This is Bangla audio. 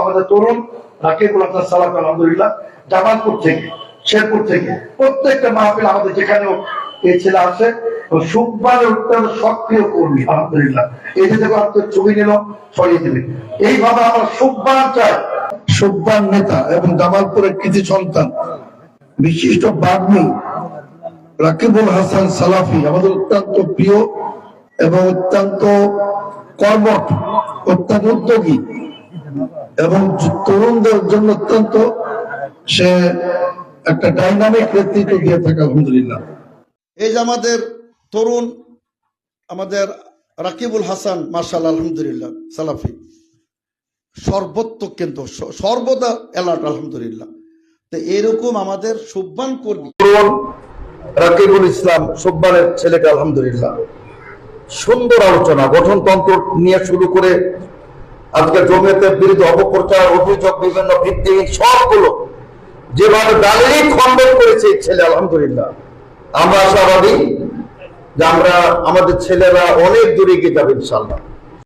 আমাদের তরুণ রাকিবুল হাসান সালাফ আলহামদুলিল্লাহ, জামালপুর থেকে, শেরপুর থেকে, প্রত্যেকটা মাহফিল আমাদের যেখানেও এই ছেলে নেতা এবং রাকিবুল হাসান সালাফি, আমাদের অত্যন্ত প্রিয় এবং অত্যন্ত কর্মঠ, অত্যন্ত উদ্যোগী। এবং তরুণদের জন্য অত্যন্ত সে একটা ডাইনামিক নেতৃত্ব দিয়ে থাকে আলহামদুলিল্লাহ। এই যে আমাদের তরুণ আমাদের রাকিবুল হাসান মার্শাল আলহামদুলিল্লাহ সালাফি। সর্বত্র কিন্তু সর্বদা অ্যালার্ট আলহামদুলিল্লাহ। তো এরকম আমাদের সুব্বান কর্মী। তরুণ রাকিবুল ইসলাম সুব্বানের ছেলেকে আলহামদুলিল্লাহ। সুন্দর আলোচনা গঠনতন্ত্র নিয়ে শুরু করে আজকে জমিয়তের বিরুদ্ধে অপপ্রচার, অভিযোগ, বিভিন্ন ভিত্তিহীন সবগুলো যেভাবে দাঁড়িয়ে খণ্ডন করেছে ছেলে, আলহামদুলিল্লাহ। আমরা আশাবাদী যে আমরা আমাদের ছেলেরা অনেক দূরে গিয়ে যাবে ইনশাল্লাহ